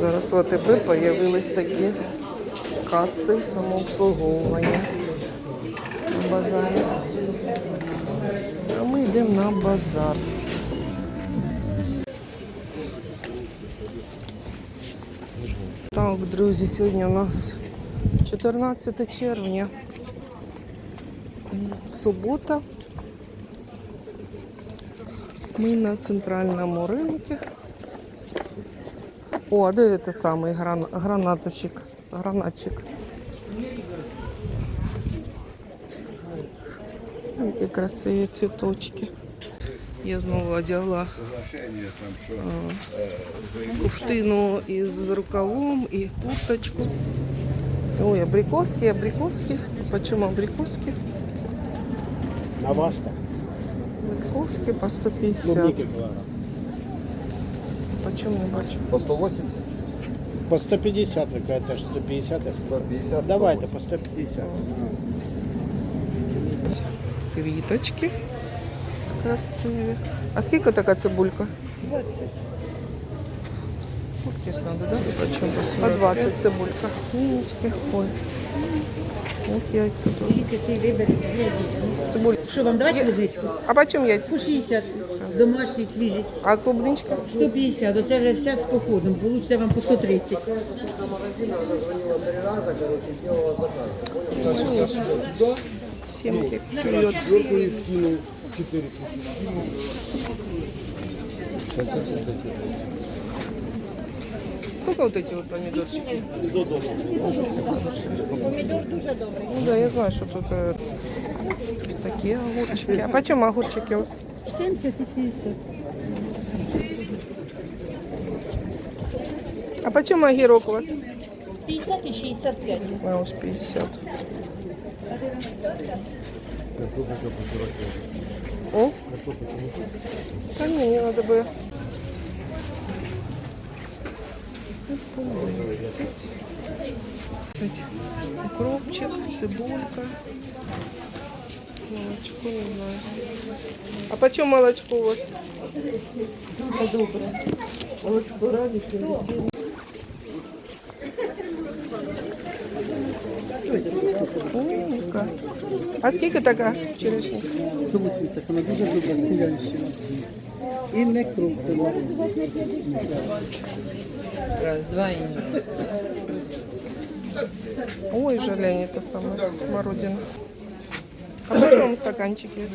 Зараз в АТБ появились такі каси самообслуговування на базарі. А ми йдемо на базар. Так, друзі, сьогодні у нас 14 червня. Субота. Ми на центральному ринку. О, а де этот самий гран... гранаточек? Гранатчик. Які красиві цвіточки. Я знову одягла куфтину із рукавом і курточку. Ой, абрикоски, абрикоски. Почему абрикоски? А ваш так? Абрикоски по 150. Клубники килограмм. Почему не бачу? По 180? По 150 какая-то ж 150. а 150? Давайте по 150. Квіточки красиві. А скільки така цибулька? 20. Скільки ж треба, да? Почем? По 20 цибулька. Свинечки. Ой. От яйця теж. Цибулька. Що вам давати Є- клубничку? А почем яйця? По 60. Домашні, свіжі. А клубничка? 150. Оце вже все з походом. Получиться вам по 130. Семки. Клюет. Сколько вот эти вот помидорчики? Помидор дуже добрый. Ну да, я знаю, что тут есть такие огурчики. А почем огурчики у вас? 70 і 60. А почем огірок у вас? 50 і 65. А, ось 50. О? Та ні, надо би. Сипу 10. 10. Укропчик, цибулька. Молочко, не знаю. скільки. А почем молочко у вас? Умненько. А скільки така вчорашня? 180, вона дуже добра селянщина. І не крупна. Ой, жалень, это самое, смородина. А почем стаканчики?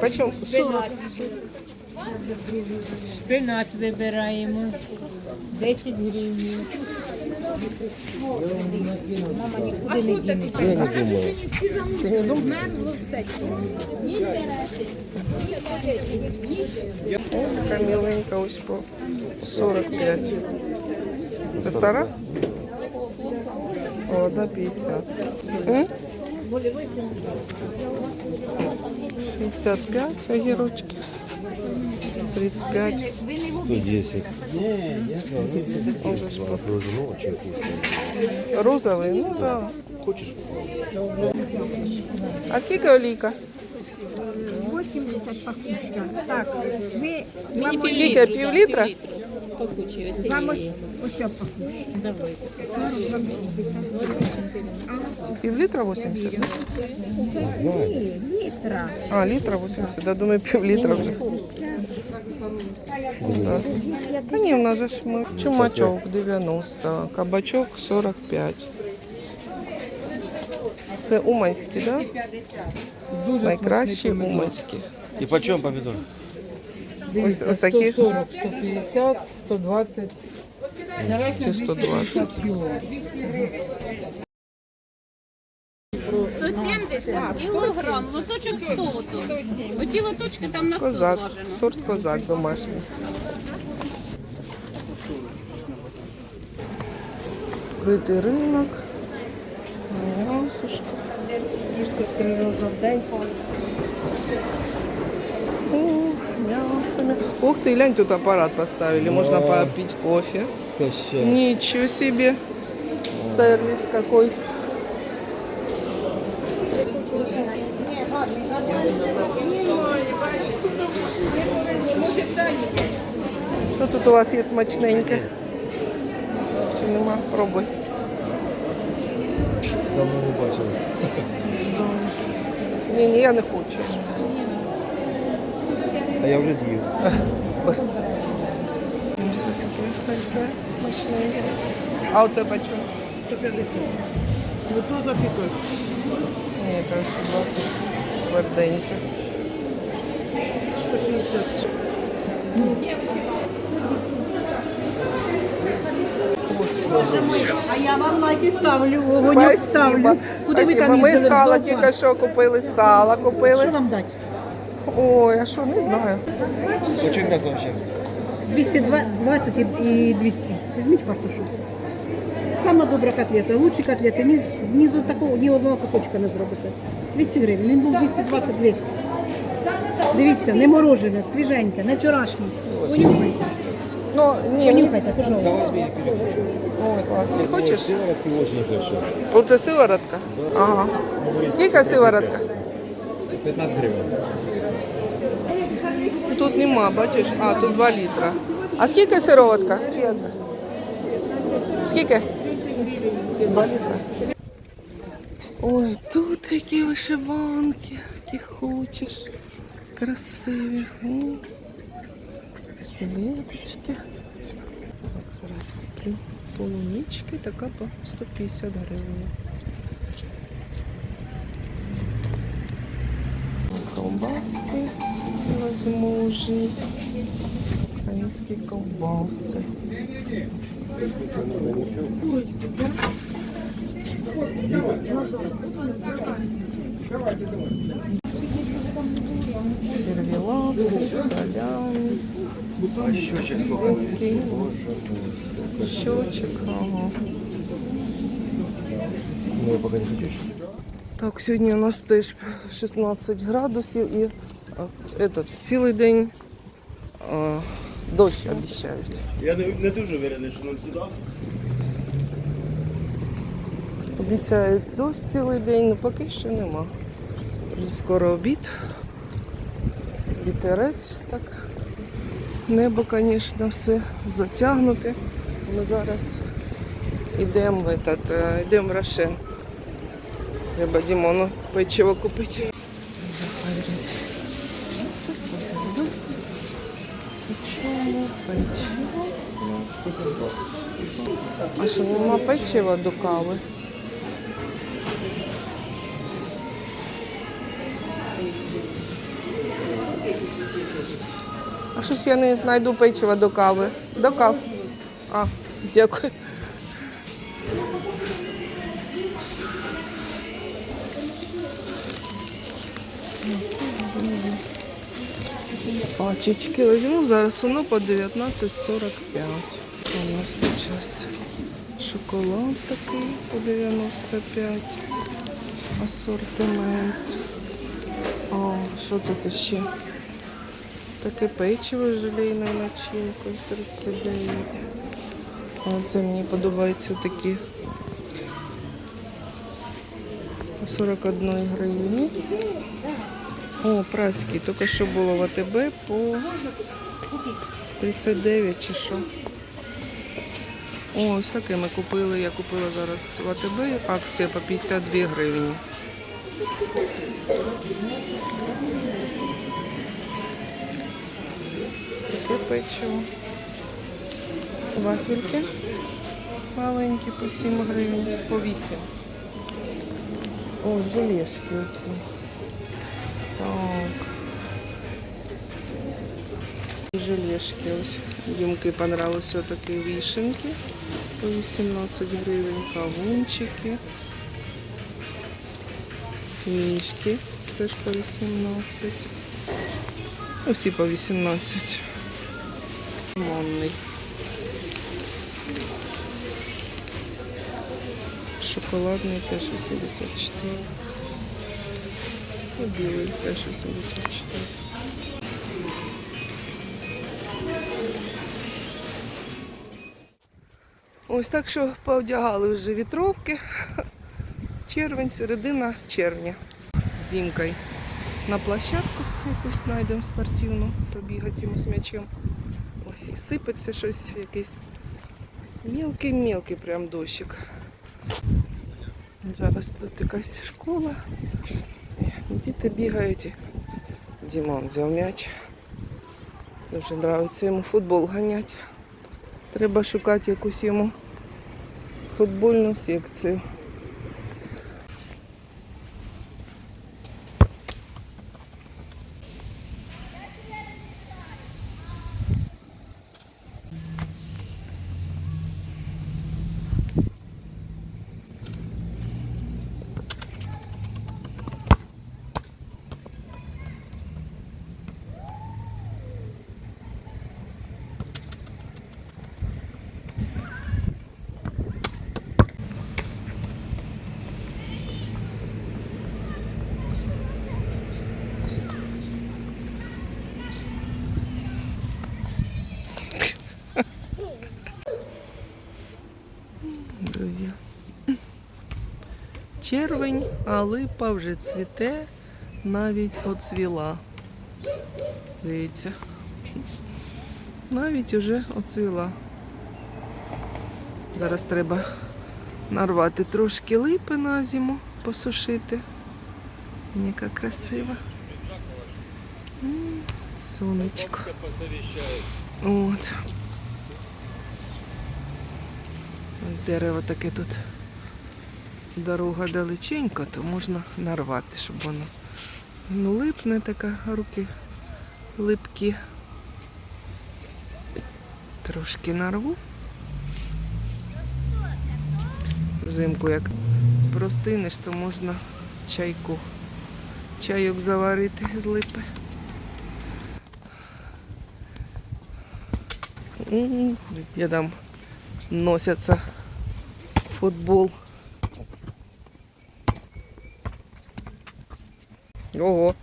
Почем? 40. Шпинат вибираємо. 10 гривень. Ти не думаєш? О, така миленька ось по 45. Це стара? Молода 50. М? 65 огірочки. 35. 110. Он же ж по- Розовий, ну да. Хочешь? А скільки олійка? 80 пахуща. Так, ви Мені Скільки? Пів літра? Пахучі, оце вам ось, є. ось пахуща. Давайте. Пів літра 80? да? Літра. А, літра 80, да, думаю, пів літра вже. Да. Та ні, в нас же ж ми. Чумачок 90, кабачок 45. Це уманські, так? Да? Найкращі уманські. И почем помидор? Ось, ось такі 140, 150, 120. чи 120. 170 кілограм, лоточок 100 тут. Оті лоточки там на 100 Козак, зложено. сорт козак домашній. Критий ринок. М'ясушка. О, мясо, мя- Ух ты, глянь, тут аппарат поставили. Можно попить кофе. Ничего себе. Сервис какой. Що тут у вас є смачненьке? Чи нема? Пробуй. Давно не бачив. Ні, ні, я не хочу. А я вже з'їв. Таке сальце. А оце по чому? 150. Ну то запікай. Ні, це 120 тверденьке. 150. А я вам лайки ставлю, Спасибо. ставлю. Куди ви Спасибо. там Ми їздили? Сало тільки що купили, сало купили. Що вам дати? Ой, а що, не знаю. Очень м'ясо 220 і 200. Візьміть фартушок. Сама добра котлета, лучші котлети. Ні, ні, з такого, ні одного кусочка не зробите. 200 гривень, він був 220-200. Дивіться, не морожене, свіженьке, не вчорашнє. Понюхайте, Ну, ні, мені... понюхайте, пожалуйста. Ой, клас. Хочеш? Сиворотки очень хорошо. От сиворотка? Ага. Скільки сиворотка? 15 гривень. Тут нема, бачиш? А, тут 2 літра. А скільки сироватка? Чия це? Скільки? 2 літра. Ой, тут які вишиванки, які хочеш. Красиві. Жилеточки. Так, зараз куплю полунички, така по 150 гривень. Колбаски возможні. Українські ковбаси. Сервелати, солями. Український щочик. Ага. Так, сьогодні у нас теж 16 градусів і этот, цілий день а, дощ обіцяють. Я не, не дуже вирений, що нам сюди. Обіцяють дощ цілий день, але поки що нема. Вже скоро обід. Вітерець так. Небо, звісно, все затягнуте. Ми зараз йдемо в, этот, е, йдемо в Рошен. Треба Дімону печиво купити. Печиво, печиво. А що нема печива до кави? А щось я не знайду печива до кави. До кави. А, дякую. Пачечки візьму, зараз воно по 19,45. У нас тут зараз шоколад такий по 95. Асортимент. О, що тут ще? Таке печиво з желейною начинкою 39. А це мені подобаються такі. По 41 гривні. О, праський, тільки що було в АТБ по 39 чи що. О, ось таке ми купили. Я купила зараз в АТБ. Акція по 52 гривні. Таке печиво. Вафельки маленькі по 7 гривень, по 8. О, желешки оці. Так. Желешки ось. Дімки понравилися такі вишенки. По 18 гривень, кавунчики. Книжки теж по 18. Ну, всі по 18. Лимонний. Шоколадний теж 84. І білий теж 84. Ось так що повдягали вже вітровки. Червень, середина червня. Зімкою. На площадку якусь знайдемо спортивну, побігати йому з м'ячем. Ой, сипеться щось, якийсь Мілкий-мілкий прям дощик. Зараз тут якась школа. Діти бігають. Дімон взяв м'яч. Дуже подобається йому футбол ганять. Треба шукати якусь йому футбольну секцію. друзі. Червень, а липа вже цвіте, навіть оцвіла. Дивіться. Навіть уже оцвіла. Зараз треба нарвати трошки липи на зиму, посушити. Яка красива. Сонечко. От. Ось дерево таке тут дорога далеченька, то можна нарвати, щоб воно ну, липне така, руки липкі. Трошки нарву. Взимку як простинеш, то можна чайку, чайок заварити з липи. М, З дідом носятся в футбол. Ого.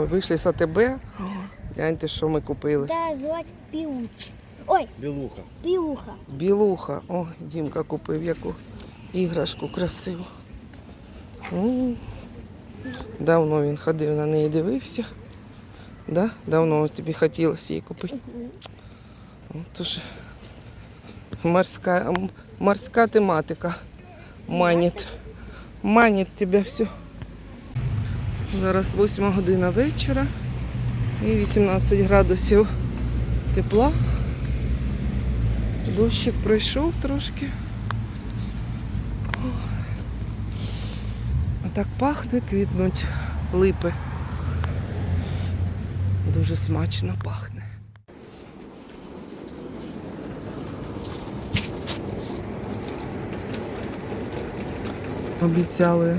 Ми Вийшли з АТБ. Гляньте, що ми купили. Да, звати Піуч. Ой, Білуха. Піуха. Білуха. О, Дімка купив яку іграшку красиву. М. Давно він ходив на неї дивився. Да? Давно тобі хотілося її купити. Тож морська, морська тематика манить. Манить тебе все. Зараз 8 година вечора і 18 градусів тепла. Дощик пройшов трошки. А так пахне, квітнуть липи. Дуже смачно пахне. Обіцяли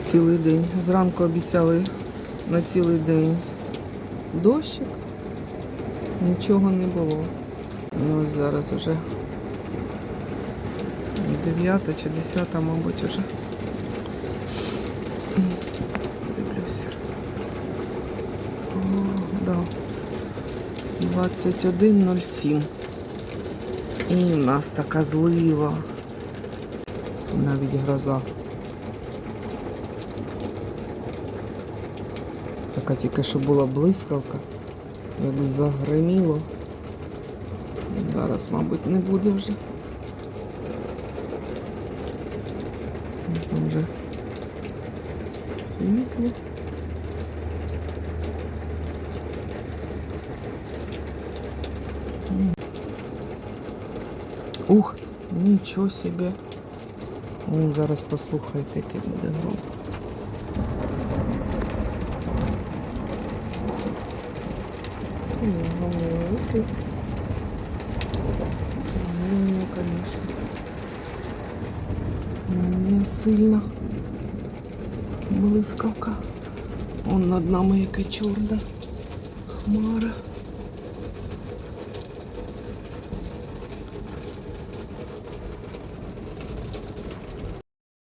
цілий день. Зранку обіцяли на цілий день дощик. Нічого не було. Ну, ось зараз вже 9 чи 10, мабуть, вже. Дивлюся. О, да. 21.07. І в нас така злива. Навіть гроза. Така тільки що була блискавка, як загриміло. Зараз, мабуть, не буде вже. Там вже світло. Ух, нічого собі. О, зараз послухайте, який буде. Ой, Ну, конечно. Не сильно блискавка. Он над нами яка чорна хмара.